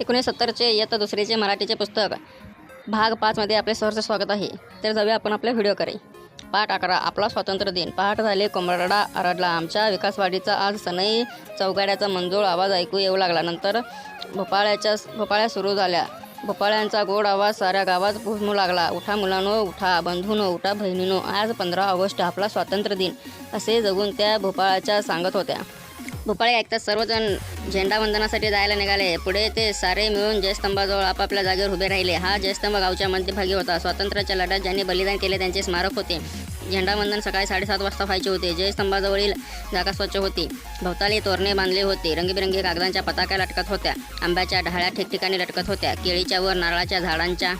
एकोणीस सत्तरचे इयत्ता दुसरीचे मराठीचे पुस्तक. भाग पाचमध्ये आपले सहर्ष स्वागत आहे. तर जाऊया आपण आपल्या व्हिडिओकडे. पाठ अकरा आपला स्वातंत्र्य दिन. पहाट झाले कोंबरडा आरडला. आमच्या विकासवाडीचा आज सनई चौगाड्याचा मंजूळ आवाज ऐकू येऊ लागला. नंतर भोपाळ्याच्या भोपाळ्या सुरू झाल्या. भोपाळ्यांचा गोड आवाज साऱ्या गावात घुमू लागला. उठा मुलांनो उठा बंधूनो उठा बहिणीनो. आज पंधरा ऑगस्ट आपला स्वातंत्र्य दिन. असे जगून त्या भोपाळाच्या सांगत होत्या. भोपाळे ऐकताच सर्वजण झेंडावंदनासाठी जायला निघाले. पुढे ते सारे मिळून जयस्तंभाजवळ आपापल्या जागेवर उभे राहिले. हा जयस्तंभ गावच्या मध्यभागी होता. स्वातंत्र्याच्या लढ्यात ज्यांनी बलिदान केले त्यांचे स्मारक होते. झेंडावंदन सकाळी साडेसात वाजता व्हायचे होते. जयस्तंभाजवळील जागा स्वच्छ होती. भोवताली तोरणे बांधले होते. रंगीबिरंगी कागदांच्या पताक्या लटकत होत्या. आंब्याच्या ढाळ्या ठिकठिकाणी लटकत होत्या. केळीच्या वर नारळाच्या झाडांच्या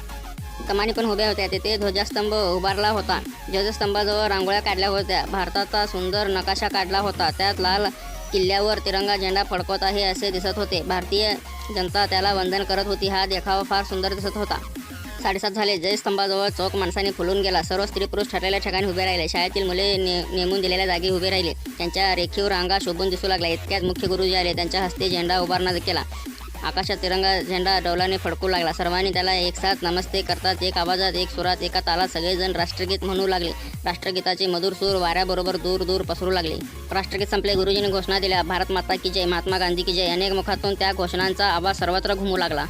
कमानी पण उभ्या होत्या. तेथे ध्वजस्तंभ उभारला होता. ध्वजस्तंभाजवळ रांगोळ्या काढल्या होत्या. भारताचा सुंदर नकाशा काढला होता. त्यात लाल किल्ल्यावर तिरंगा झेंडा फडकवत आहे असे दिसत होते. भारतीय जनता त्याला वंदन करत होती. हा देखावा फार सुंदर दिसत होता. साडेसात झाले. जयस्तंभाजवळ चौक माणसाने फुलून गेला. सर्व स्त्री पुरुष ठरलेल्या ठिकाणी उभे राहिले. शाळेतील मुले ने नेमून दिलेल्या जागी उभे राहिले. त्यांच्या रेखीव रांगा शोभून दिसू लागल्या. इतक्यात मुख्य गुरुजी आले. त्यांच्या हस्ते झेंडा उभारणा केला. आकाशात तिरंगा झेंडा डौलाने फडकू लागला. सर्वांनी त्याला एक साथ नमस्ते करतात एक आवाजात एक सुरात एका तालात सगळेजण राष्ट्रगीत म्हणू लागले. राष्ट्रगीताचे मधुर सूर वाऱ्याबरोबर दूर दूर पसरू लागले. राष्ट्रगीत संपले गुरुजींनी घोषणा दिल्या भारत माता की जय महात्मा गांधी की जय अनेक मुखातून त्या घोषणांचा आवाज सर्वत्र घुमू लागला.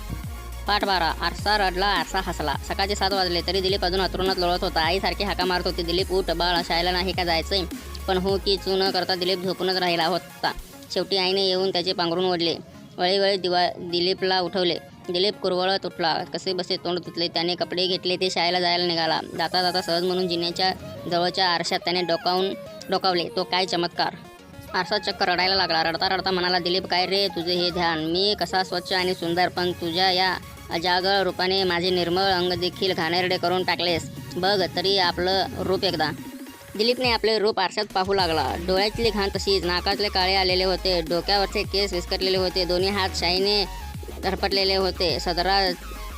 पाठ बारा आरसा रडला आरसा हसला. सकाळचे सात वाजले तरी दिलीप अजून अतरुणात लोळत होता. आईसारखी हाका मारत होती दिलीप उठ बाळ शाळेला नाही का जायचंय? पण हो की चू न करता दिलीप झोपूनच राहिला होता. शेवटी आईने येऊन त्याचे पांघरून ओढले. वळीवळी दिवा दिलीपला उठवले. दिलीप कुरवळत उठला. कसे बसे तोंड धुतले त्याने कपडे घेतले ते शाळेला जायला निघाला. जाता जाता सहज म्हणून जिन्याच्या जवळच्या आरशात त्याने डोकावून डोकावले. तो काय चमत्कार? आरसा चक्क रडायला लागला. रडता रडता म्हणाला दिलीप काय रे? तुझे हे ध्यान. मी कसा स्वच्छ आणि सुंदर पण तुझ्या या अजागळ रूपाने माझे निर्मळ अंग देखील घाणेरडे करून टाकलेस. बघ तरी आपलं रूप एकदा. दिलीपने आपले रूप आरशात पाहू लागला. डोळ्यातली घाण तशीच. नाकातले काळे आलेले होते. डोक्यावरचे केस विस्कटलेले होते. दोन्ही हात शाईने धरपटलेले होते. सदरा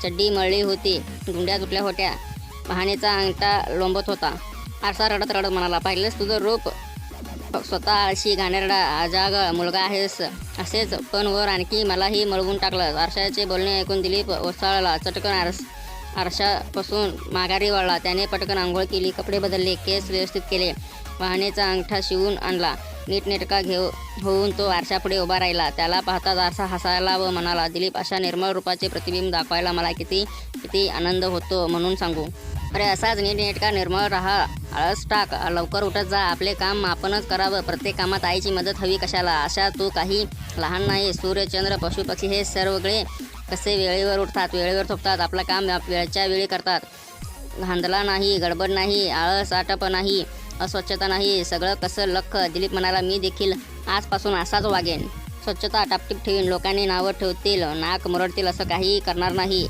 चड्डी मळली होती. गुंड्या तुटल्या होत्या. पाहण्याचा अंगठा लोंबत होता. आरसा रडत रडत म्हणाला पाहिलेस तुझं रूप? स्वतः आळशी घाणेरडा आजागळ मुलगा आहेस. असेच. पण वर आणखी मलाही मळवून टाकलं आरशाचे बोलणे ऐकून दिलीप ओसाळला. चटकन आरस आरशापासून माघारी वळला. त्याने पटकन आंघोळ केली कपडे बदलले केस व्यवस्थित केले. वाहनेचा अंगठा शिवून आणला. नीटनेटका घेऊ होऊन तो आरशापुढे उभा राहिला. त्याला पाहताच आरसा हसायला व म्हणाला दिलीप अशा निर्मळ रूपाचे प्रतिबिंब दाखवायला मला किती किती आनंद होतो म्हणून सांगू. अरे असाच नीटनेटका निर्मळ राहा. आळस टाक. लवकर उठत जा. आपले काम आपणच करावं. प्रत्येक कामात आईची मदत हवी कशाला? अशा तू काही लहान नाही. सूर्य चंद्र पशुपक्षी हे सर्वगळे कसे वेळेवर उठतात वेळेवर झोपतात आपलं काम वेळच्या वेळी करतात. धांदला नाही गडबड नाही आळस आटप नाही अस्वच्छता नाही सगळं कसं लख दिलीप म्हणाला मी देखील आजपासून असाच वागेन. स्वच्छता टापटीप ठेवीन लोकांनी नावं ठेवतील नाक मुरडतील असं काही करणार नाही.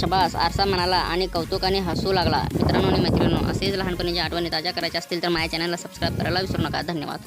शबास आरसा म्हणाला आणि कौतुकाने हसू लागला. मित्रांनो आणि मैत्रिणींनो असेच लहानपणीच्या आठवणी ताज्या करायच्या असतील तर माझ्या चॅनलला सबस्क्राईब करायला विसरू नका. धन्यवाद.